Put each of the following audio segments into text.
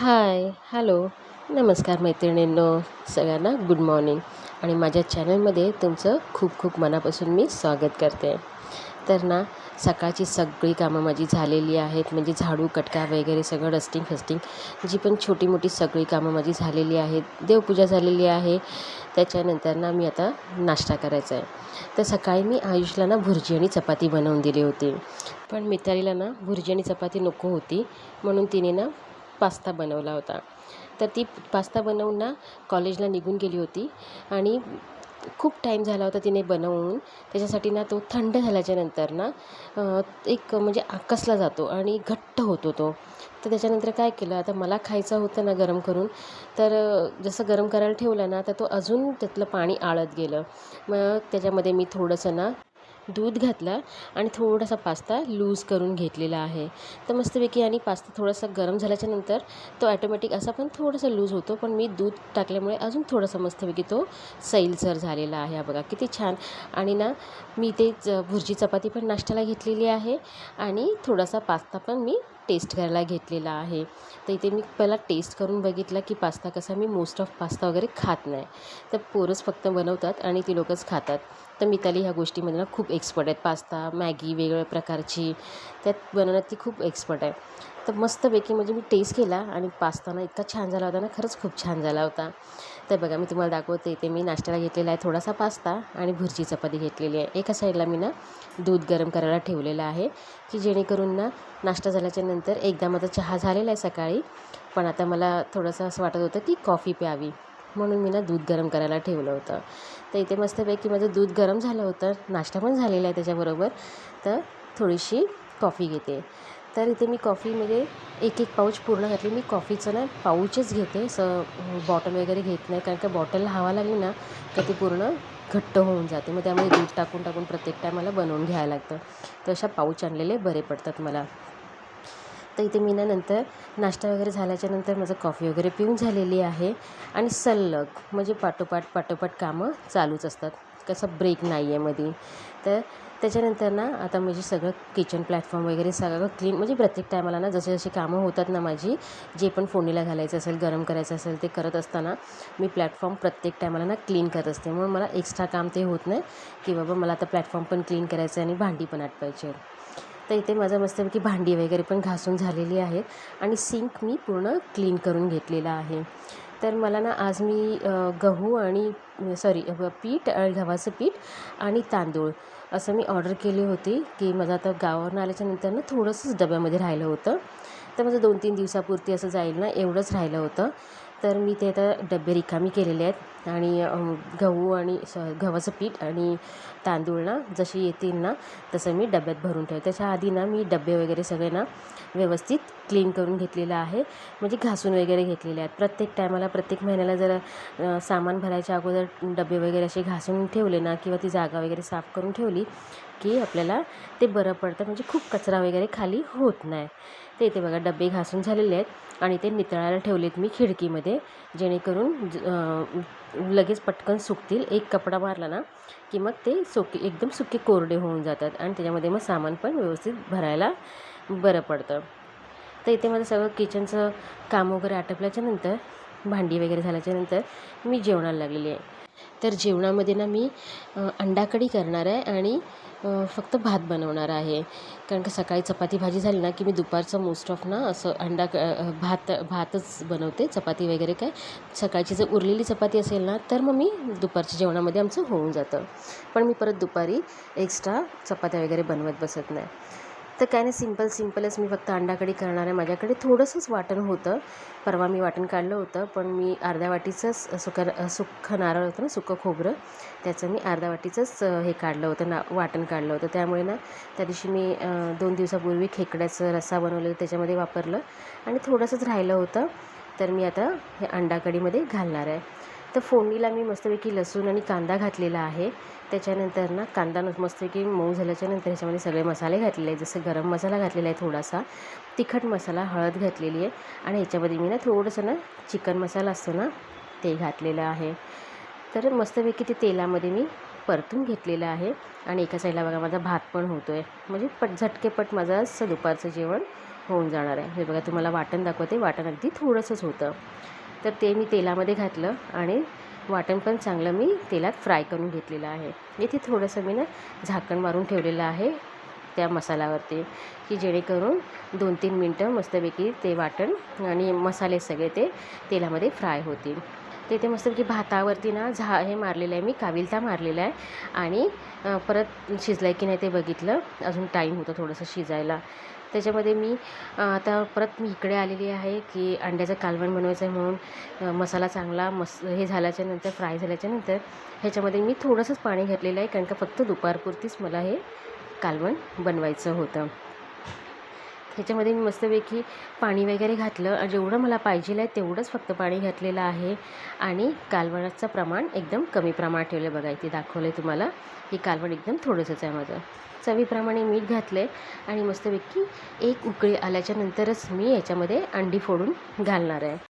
Hi hello. नमस्कार मैत्रिणींनो सगळ्यांना गुड मॉर्निंग. आणि माझ्या चॅनलमध्ये तुमचं खूप खूप मनापासून मी स्वागत करते. तर ना सकाळची सगळी कामं माझी झालेली आहेत. म्हणजे झाडू कटका वगैरे सगळं डस्टिंग फस्टिंग जी पण छोटी मोठी सगळी कामं माझी झालेली आहेत. देवपूजा झालेली आहे. त्याच्यानंतर ना मी आता नाश्ता करायचा आहे. तर सकाळी मी आयुषला ना भुर्जी आणि चपाती बनवून दिली होती. पण मितालीला ना भुर्जी आणि चपाती नको होती. म्हणून तिने ना पास्ता बनवला होता. तर ती पास्ता बनवून ना कॉलेजला निघून गेली होती आणि खूप टाईम झाला होता तिने बनवून. त्याच्यासाठी ना तो थंड झाल्याच्यानंतर ना एक म्हणजे आकसला जातो आणि घट्ट होतो तो. तर त्याच्यानंतर काय केलं आता मला खायचं होतं ना गरम करून तर जसं गरम करायला ठेवलं ना तर तो अजून त्यातलं पाणी आळत गेलं. मग त्याच्यामध्ये मी थोडंसं ना दूध घातलं आणि थोडासा पास्ता लूज करून घेतलेला आहे. तर मस्तपैकी आणि पास्ता थोडासा गरम झाल्याच्यानंतर तो ॲटोमॅटिक असा पण थोडासा लूज होतो पण मी दूध टाकल्यामुळे अजून थोडासा मस्तपैकी तो सैलसर झालेला आहे. हा बघा किती छान. आणि ना मी ते भुर्जी चपाती पण नाश्त्याला घेतलेली आहे आणि थोडासा पास्ता पण मी टेस्ट करायला घेतलेला आहे. तर इथे मी पहिला टेस्ट करून बघितला की पास्ता कसा मी मोस्ट ऑफ पास्ता वगैरे खात नाही. तर पोरंच फक्त बनवतात आणि ती लोकंच खातात. तर मिताली ह्या गोष्टीमध्ये ना खूप एक्सपर्ट आहेत. पास्ता मॅगी वेगवेगळ्या प्रकारची. त्यात बनवण्यात ती खूप एक्सपर्ट आहे. तर मस्तपैकी म्हणजे मी टेस्ट केला आणि पास्ता ना इतका छान झाला होता ना खरंच खूप छान झाला होता. तर बघा मी तुम्हाला दाखवते ते. मी नाश्त्याला घेतलेला आहे थोडासा पास्ता आणि भुर्जी चपाती घेतलेली आहे. एका साईडला मी ना दूध गरम करायला ठेवलेलं आहे की जेणेकरून ना नाश्ता झाल्याच्यानंतर एकदा माझा चहा झालेला आहे सकाळी. पण आता मला थोडंसं असं वाटत होतं की कॉफी प्यावी. म्हणून मी ना दूध गरम करायला ठेवलं होतं. तर इथे मस्तपैकी माझं दूध गरम झालं होतं. नाश्ता पण झालेला आहे त्याच्याबरोबर. तर थोडीशी कॉफी घेते. तर इथे मी कॉफीमध्ये एक एक पाऊच पूर्ण घातली. मी कॉफीचं ना पाऊचच घेते. असं बॉटल वगैरे घेत नाही. कारण का बॉटलला हवा लागली ना तर ती पूर्ण घट्ट होऊन जाते. मग त्यामध्ये दूध टाकून टाकून प्रत्येक टायमाला बनवून घ्यायला लागतं. तर अशा पाऊच आणलेले बरे पडतात मला. तर इथे मी ना नंतर नाश्ता वगैरे झाल्याच्यानंतर माझं कॉफी वगैरे पिऊन झालेली आहे. आणि सल्लग म्हणजे पाठोपाठ पाठोपाठ कामं चालूच असतात. कसं ब्रेक नाही आहे मध्ये तर त्याच्यानंतर ना आता म्हणजे सगळं किचन प्लॅटफॉर्म वगैरे सगळं क्लीन म्हणजे प्रत्येक टायमाला ना जसे जसे कामं होतात ना माझी जे पण फोडणीला घालायचं असेल गरम करायचं असेल ते करत असताना मी प्लॅटफॉर्म प्रत्येक टायमाला ना क्लीन करत असते. म्हणून मला एक्स्ट्रा काम ते होत नाही की बाबा मला आता प्लॅटफॉर्म पण क्लीन करायचं आहे आणि भांडी पण आटवायची तर इथे माझं मस्तपैकी भांडी वगैरे पण घासून झालेली आहेत आणि सिंक मी पूर्ण क्लीन करून घेतलेला आहे. तर मला ना आज मी गहू आणि सॉरी पीठ गव्हाचं पीठ आणि तांदूळ असं मी ऑर्डर केली होती की माझं आता गावावरून आल्याच्यानंतर ना थोडंसंच डब्यामध्ये राहिलं होतं. तर माझं दोन तीन दिवसापुरती असं जाईल ना एवढंच राहिलं होतं. तर मी ते आता डबे रिकामी केलेले आहेत. आणि गहू आणि स गव्हाचं पीठ आणि तांदूळ ना जशी येतील ना तसं मी डब्यात भरून ठेवते. त्याच्या आधी ना मी डबे वगैरे सगळे ना व्यवस्थित क्लीन करून घेतलेलं आहे. म्हणजे घासून वगैरे घेतलेले आहेत. प्रत्येक टायमाला प्रत्येक महिन्याला जर सामान भरायच्या अगोदर डबे वगैरे असे घासून ठेवले ना किंवा ती जागा वगैरे साफ करून ठेवली की आपल्याला ते बरं पडतं. म्हणजे खूप कचरा वगैरे खाली होत नाही. ते इथे बघा डबे घासून झालेले आहेत आणि ते नितळायला ठेवलेत मी खिडकीमध्ये जेणेकरून लगेच पटकन सुकतील. एक कपडा मारला ना की मग ते सुके एकदम सुके कोरडे होऊन जातात आणि त्याच्यामध्ये मग सामान पण व्यवस्थित भरायला बरं पडतं. तर इथे माझं सगळं किचनचं काम वगैरे आटपल्याच्यानंतर भांडी वगैरे झाल्याच्यानंतर मी जेवणाला लागलेली आहे. तर जेवणामध्ये ना मी अंडाकडी करणार आहे आणि फक्त भात बनवणार आहे. कारण का सकाळी चपाती भाजी झाली ना की मी दुपारचं मोस्ट ऑफ ना असं अंडा भात भातच बनवते चपाती वगैरे काय. सकाळची जर उरलेली चपाती असेल ना तर मग मी दुपारच्या जेवणामध्ये आमचं होऊन जातं. पण मी परत दुपारी एक्स्ट्रा चपात्या वगैरे बनवत बसत नाही. तर काय नाही सिंपल सिम्पलच मी फक्त अंडाकडी करणार आहे. माझ्याकडे थोडंसंच वाटण होतं. परवा मी वाटण काढलं होतं पण मी अर्ध्या वाटीचंच सुकं सुखं नारळ होतं ना सुकं खोबरं त्याचं मी अर्ध्या वाटीचंच हे काढलं होतं ना वाटण काढलं होतं. त्यामुळे ना त्या दिवशी मी दोन दिवसापूर्वी खेकड्याचं रस्सा बनवलेलं त्याच्यामध्ये वापरलं आणि थोडंसंच राहिलं होतं. तर मी आता हे अंडाकडीमध्ये घालणार आहे. तर फोडणीला मी मस्तपैकी लसूण आणि कांदा घातलेला आहे. त्याच्यानंतर ना कांदा मस्तपैकी मऊ झाल्याच्यानंतर ह्याच्यामध्ये सगळे मसाले घातलेले आहेत. जसं गरम मसाला घातलेला आहे थोडासा तिखट मसाला हळद घातलेली आहे. आणि ह्याच्यामध्ये मी ना थोडंसं ना चिकन मसाला असतो ना ते घातलेलं आहे. तर मस्तपैकी ते तेलामध्ये मी परतून घेतलेलं आहे. आणि एका साईडला बघा माझा भात पण होतो आहे म्हणजे पट झटकेपट माझं असं दुपारचं जेवण होऊन जाणार आहे. हे बघा तुम्हाला वाटण दाखवते. वाटण अगदी थोडंसंच होतं. तर ते मी तेलामध्ये घातलं आणि वाटण पण चांगलं मी तेलात फ्राय करून घेतलेलं आहे. इथे थोडंसं मी ना झाकण मारून ठेवलेलं आहे त्या मसाल्यावरती की जेणेकरून दोन तीन मिनटं मस्तपैकी ते वाटण आणि मसाले सगळे ते तेलामध्ये फ्राय होतील. ते ते मस्तपैकी भातावरती ना झा हे मारलेलं आहे मी काविलता मारलेला आहे आणि परत शिजलं आहे की नाही ते बघितलं. अजून टाईम होतं थोडंसं शिजायला. त्याच्यामध्ये मी आता परत मी इकडे आलेली आहे की अंड्याचं कालवण बनवायचं आहे म्हणून मसाला चांगला मस हे झाल्याच्यानंतर फ्राय झाल्याच्यानंतर ह्याच्यामध्ये मी थोडंसंच पाणी घातलेलं आहे कारण का फक्त दुपारपुरतीच मला हे कालवण बनवायचं होतं. ह्याच्यामध्ये मी मस्तपैकी पाणी वगैरे घातलं जेवढं मला पाहिजे आहे तेवढंच फक्त पाणी घातलेलं आहे. आणि कालवणाचं प्रमाण एकदम कमी प्रमाणात ठेवलं बघा इथे दाखवलं आहे तुम्हाला. की कालवण एकदम थोडंसंच आहे माझं. चवीप्रमाणे मीठ घातलं आहे आणि मस्तपैकी एक उकळी आल्याच्या नंतरच मी याच्यामध्ये अंडी फोडून घालणार आहे.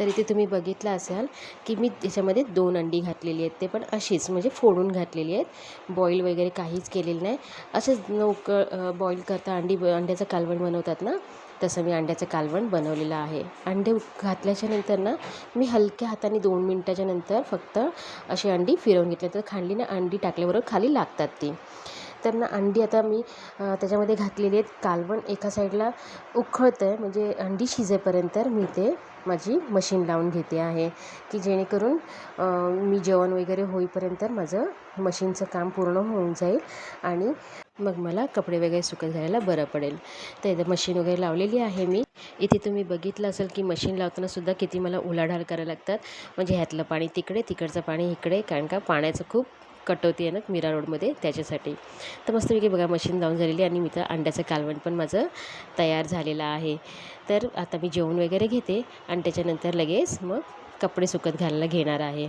तर इथे तुम्ही बघितलं असाल की मी त्याच्यामध्ये दोन अंडी घातलेली आहेत. ते पण अशीच म्हणजे फोडून घातलेली आहेत. बॉईल वगैरे काहीच केलेलं नाही. असंच नौक बॉईल करता अंडी अंड्याचं कालवण बनवतात ना तसं मी अंड्याचं कालवण बनवलेलं आहे. अंडे घातल्याच्या नंतर ना मी हलक्या हाताने दोन मिनटाच्या नंतर फक्त अशी अंडी फिरवून घेतली. तर खांडली ना अंडी टाकल्याबरोबर खाली लागतात ती. तर ना अंडी आता मी त्याच्यामध्ये घातलेली आहेत. कालवण एका साईडला उखळतं आहे म्हणजे अंडी शिजेपर्यंत मी ते माझी मशीन लावून घेते आहे की जेणेकरून मी जेवण वगैरे होईपर्यंत माझं मशीनचं काम पूर्ण होऊन जाईल आणि मग मला कपडे वगैरे सुकत घालायला बरं पडेल. तर इथं मशीन वगैरे लावलेली आहे मी. इथे तुम्ही बघितलं असेल की मशीन लावतानासुद्धा किती मला उलाढाल करायला लागतात. म्हणजे ह्यातलं पाणी तिकडे तिकडचं पाणी इकडे कारण का पाण्याचं खूप कटवते आहे ना मीरा रोडमध्ये त्याच्यासाठी. तर मस्तपैकी बघा मशीन लावून झालेली आणि मी तर अंड्याचं कालवण पण माझं तयार झालेलं आहे. तर आता मी जेवण वगैरे घेते आणि त्याच्यानंतर लगेच मग कपडे सुकत घालायला घेणार आहे.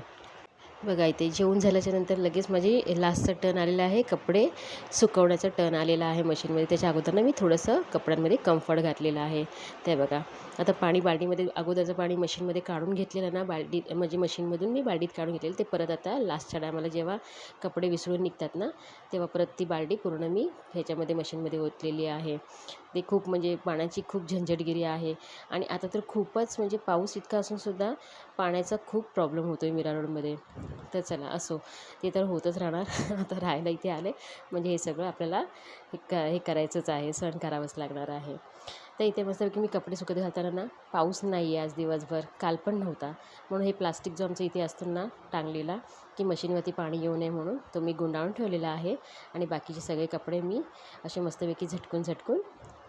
बघा इथे जेवण झाल्याच्यानंतर लगेच माझी लास्टचं टर्न आलेलं आहे. कपडे सुकवण्याचं टर्न आलेलं आहे मशीनमध्ये त्याच्या अगोदरनं मी थोडंसं कपड्यांमध्ये कम्फर्ट घातलेलं आहे. ते बघा. आता पाणी बाल्टीमध्ये अगोदरचं पाणी मशीनमध्ये काढून घेतलेलं ना बाल्टी म्हणजे मशीनमधून मी बाल्टीत काढून घेतलेलं. ते परत आता लास्टच्या टायमाला जेव्हा कपडे विसरून निघतात ना तेव्हा परत ती बाल्टी पूर्ण मी ह्याच्यामध्ये मशीनमध्ये ओतलेली आहे. ते खूप म्हणजे पाण्याची खूप झंझटगिरी आहे. आणि आता तर खूपच म्हणजे पाऊस इतका असूनसुद्धा पाण्याचा खूप प्रॉब्लेम होतो आहे मीरा रोडमध्ये तर चला असो ते तर होतच राहणार. आता राहायला इथे आले. म्हणजे हे सगळं आपल्याला हे क हे करायचंच आहे. सहन करावंच लागणार आहे. तर इथे मस्तपैकी मी कपडे सुकत घालताना ना पाऊस नाही आहे आज दिवसभर काल पण नव्हता. म्हणून हे प्लास्टिक जो आमचं इथे असतो ना टांगलेला की मशीनवरती पाणी येऊ नये म्हणून तो मी गुंडाळून ठेवलेला आहे. आणि बाकीचे सगळे कपडे मी असे मस्तपैकी झटकून झटकून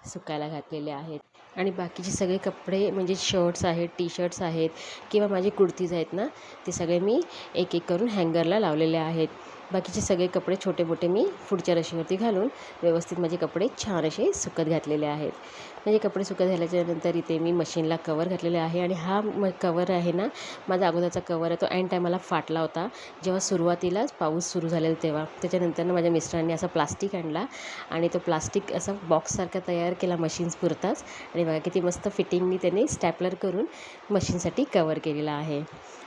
सुकायला घातलेले आहेत. आणि बाकीचे सगळे कपडे म्हणजे शर्ट्स आहेत टी शर्ट्स आहेत किंवा माझे कुर्तीज आहेत ना ते सगळे मी एक एक करून हँगरला लावलेले आहेत. बाकीचे सगळे कपडे छोटे मोठे मी पुढच्या रशीवरती घालून व्यवस्थित माझे कपडे छान असे सुकत घातलेले आहेत. म्हणजे कपडे सुकत झाल्याच्यानंतर इथे मी मशीनला कवर घातलेले आहे आणि हा म कवर आहे ना माझा अगोदरचा कवर आहे तो ऐन टायमाला फाटला होता. जेव्हा सुरुवातीलाच पाऊस सुरू झालेला तेव्हा त्याच्यानंतर माझ्या मिस्टरांनी असा प्लास्टिक आणला आणि तो प्लास्टिक असा बॉक्ससारखा तयार केला मशीन्स पुरताच. आणि बघा किती मस्त फिटिंगनी त्याने स्टॅपलर करून मशीनसाठी कवर केलेला आहे.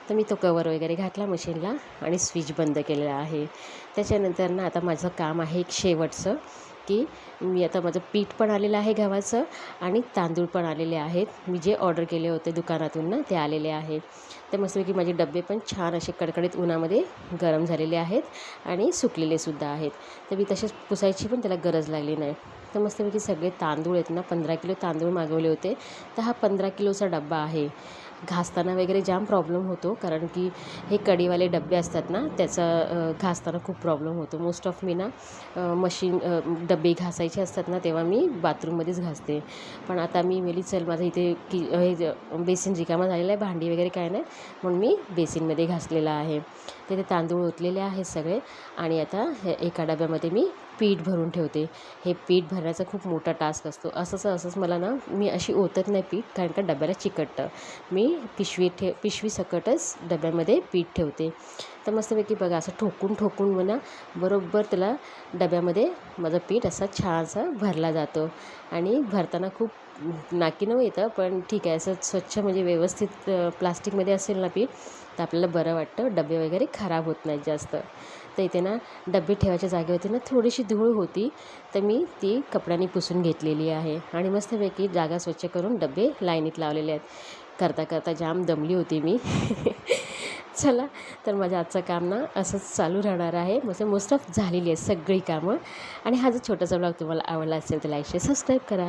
तर मी तो कवर वगैरे घातला मशीनला आणि स्विच बंद केलेला आहे. त्याच्यानंतर ना आता माझं काम आहे एक शेवटचं की मी आता माझं पीठ पण आलेलं आहे गव्हाचं आणि तांदूळ पण आलेले आहेत. मी जे ऑर्डर केले होते दुकानातून ना ते आलेले आहे तर मस्तपैकी माझे डबे पण छान असे कडकडीत उन्हामध्ये गरम झालेले आहेत आणि सुकलेलेसुद्धा आहेत. तर मी तसेच पुसायची पण त्याला गरज लागली नाही. तर मस्तपैकी सगळे तांदूळ आहेत ना पंधरा किलो तांदूळ मागवले होते. तर हा पंधरा किलोचा डब्बा आहे. घासताना वगैरे जाम प्रॉब्लेम होतो कारण की हे कढीवाले डबे असतात ना त्याचा घासताना खूप प्रॉब्लेम होतो. मोस्ट ऑफ मी ना मशीन डबे घासायचे असतात ना तेव्हा मी बाथरूममध्येच घासते. पण आता मी मेली चल माझं इथे की हे बेसिन रिकामा झालेला आहे भांडी वगैरे काय नाही. म्हणून मी बेसिनमध्ये घासलेलं आहे. तिथे तांदूळ ओतलेले आहेत सगळे. आणि आता हे एका डब्यामध्ये मी पीठ भरून ठेवते. हे पीठ भरण्याचा खूप मोठा टास्क असतो. असंच असंच मला ना मी अशी ओतत नाही पीठ कारण का डब्याला चिकटतं. मी पिशवी ठे पिशवी सकटच डब्यामध्ये पीठ ठेवते. तर मस्तपैकी बघा असं ठोकून ठोकून म्हणा बरोबर त्याला डब्यामध्ये माझं पीठ असा छानसा भरला जातो. आणि भरताना खूप नाकीनऊ येतं पण ठीक आहे असं स्वच्छ म्हणजे व्यवस्थित प्लास्टिकमध्ये असेल ना पीठ तर आपल्याला बरं वाटतं. डबे वगैरे खराब होत नाहीत जास्त. तर इथे ना डबे ठेवायच्या जागेवरती ना थोडीशी धूळ होती तर मी ती कपड्याने पुसून घेतलेली आहे. आणि मस्तपैकी जागा स्वच्छ करून डबे लाईनीत लावलेले आहेत. करता करता जाम दमली होती मी. चला तर माझं आजचं काम ना असंच चालू राहणार आहे. मस्त मोस्ट ऑफ झालेली आहे सगळी कामं. आणि हा जो छोटासा ब्लॉग तुम्हाला आवडला असेल तर लाईक शेअर सबस्क्राईब करा.